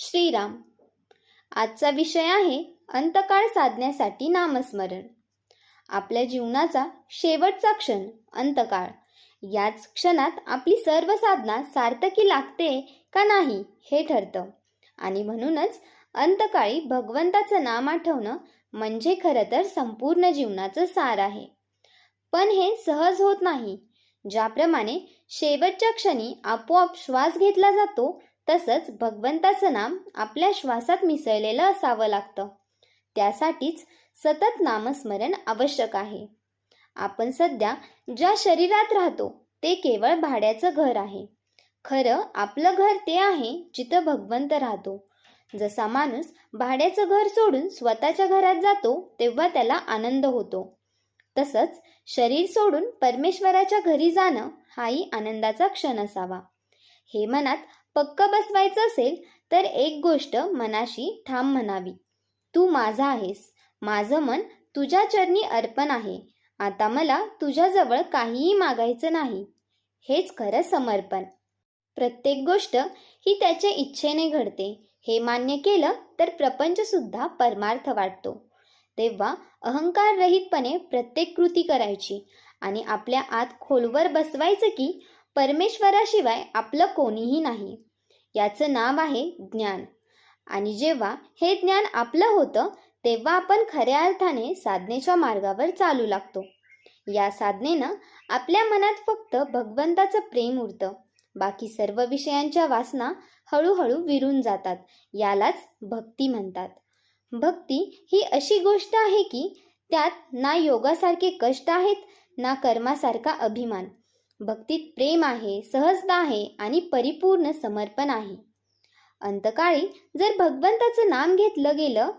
श्रीराम. आजचा विषय आहे अंतकाळ साधण्यासाठी नामस्मरण. आपल्या जीवनाचा शेवटचा क्षण अंतकाळ. याच क्षणात आपली सर्व साधना सार्थकी लागते का नाही हे ठरतं. आणि म्हणूनच अंतकाळी भगवंताचं नाम आठवणं म्हणजे खरं तर संपूर्ण जीवनाचं सार आहे. पण हे सहज होत नाही. ज्याप्रमाणे शेवटच्या क्षणी आपोआप श्वास घेतला जातो तसंच भगवंताचं नाम आपल्या श्वासात मिसळलेलं असावं लागतं. त्यासाठीच सतत नामस्मरण आवश्यक आहे. आपण सध्या ज्या शरीरात राहतो ते केवळ भाड्याचं घर आहे. खरं आपलं घर ते आहे जिथं भगवंत राहतो. जसा माणूस भाड्याचं घर सोडून स्वतःच्या घरात जातो तेव्हा त्याला आनंद होतो. तसंच शरीर सोडून परमेश्वराच्या घरी जाणं हाही आनंदाचा क्षण असावा. हे मनात पक्क बसवायचं असेल तर एक गोष्ट मनाशी ठाम म्हणावी. तू माझा आहेस. माझं मन तुझ्या चरणी अर्पण आहे. आता मला तुझ्याजवळ काहीही मागायचं नाही. हेच खरं समर्पण. प्रत्येक गोष्ट ही त्याच्या इच्छेने घडते. हे मान्य केलं तर प्रपंचसुद्धा परमार्थ वाटतो. तेव्हा अहंकार रहितपणे प्रत्येक कृती करायची आणि आपल्या आत खोलवर बसवायचं की परमेश्वराशिवाय आपलं कोणीही नाही. याचं नाव आहे ज्ञान. आणि जेव्हा हे ज्ञान आपलं होतं तेव्हा आपण खऱ्या अर्थाने साधनेच्या मार्गावर चालू लागतो. या साधनेनं आपल्या मनात फक्त भगवंताचं प्रेम उरतं. बाकी सर्व विषयांच्या वासना हळूहळू विरून जातात. यालाच भक्ती म्हणतात. भक्ती ही अशी गोष्ट आहे की त्यात ना योगासारखे कष्ट आहेत ना कर्मासारखा अभिमान. भक्तीत प्रेम आहे सहजता आहे आणि परिपूर्ण समर्पण आहे. अंतकाळी जर भगवंताचं नाम घेतलं गेलं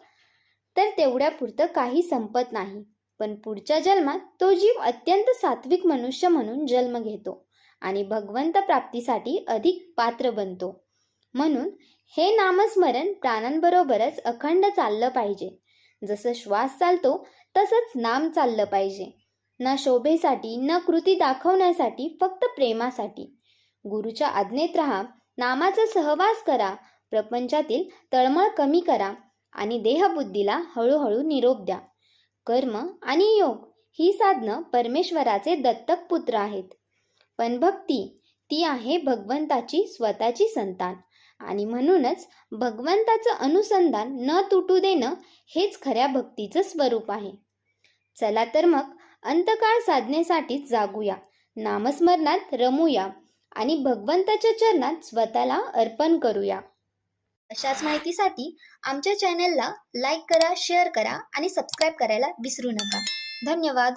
तर तेवढ्यापुरतं काही संपत नाही. पण पुढच्या जन्मात तो जीव अत्यंत सात्विक मनुष्य म्हणून जन्म घेतो आणि भगवंत प्राप्तीसाठी अधिक पात्र बनतो. म्हणून हे नामस्मरण प्राणांबरोबरच अखंड चाललं पाहिजे. जसं श्वास चालतो तसंच नाम चाललं पाहिजे. न शोभेसाठी न कृती दाखवण्यासाठी फक्त प्रेमासाठी. गुरुच्या आज्ञेत राहा नामाचा सहवास करा प्रपंचातील तळमळ कमी करा आणि देहबुद्धीला हळूहळू निरोप द्या. कर्म आणि योग ही साधनं परमेश्वराचे दत्तक पुत्र आहेत. पण भक्ती ती आहे भगवंताची स्वतःची संतान आणि म्हणूनच भगवंताचं अनुसंधान न तुटू देणं हेच खऱ्या भक्तीचं स्वरूप आहे. चला तर मग अंतकाळ साधनेसाठी जागूया. नामस्मरणात रमूया आणि भगवंताच्या चरणात स्वतःला अर्पण करूया. अशाच माहितीसाठी आमच्या चॅनलला लाईक करा शेअर करा आणि सबस्क्राईब करायला विसरू नका. धन्यवाद.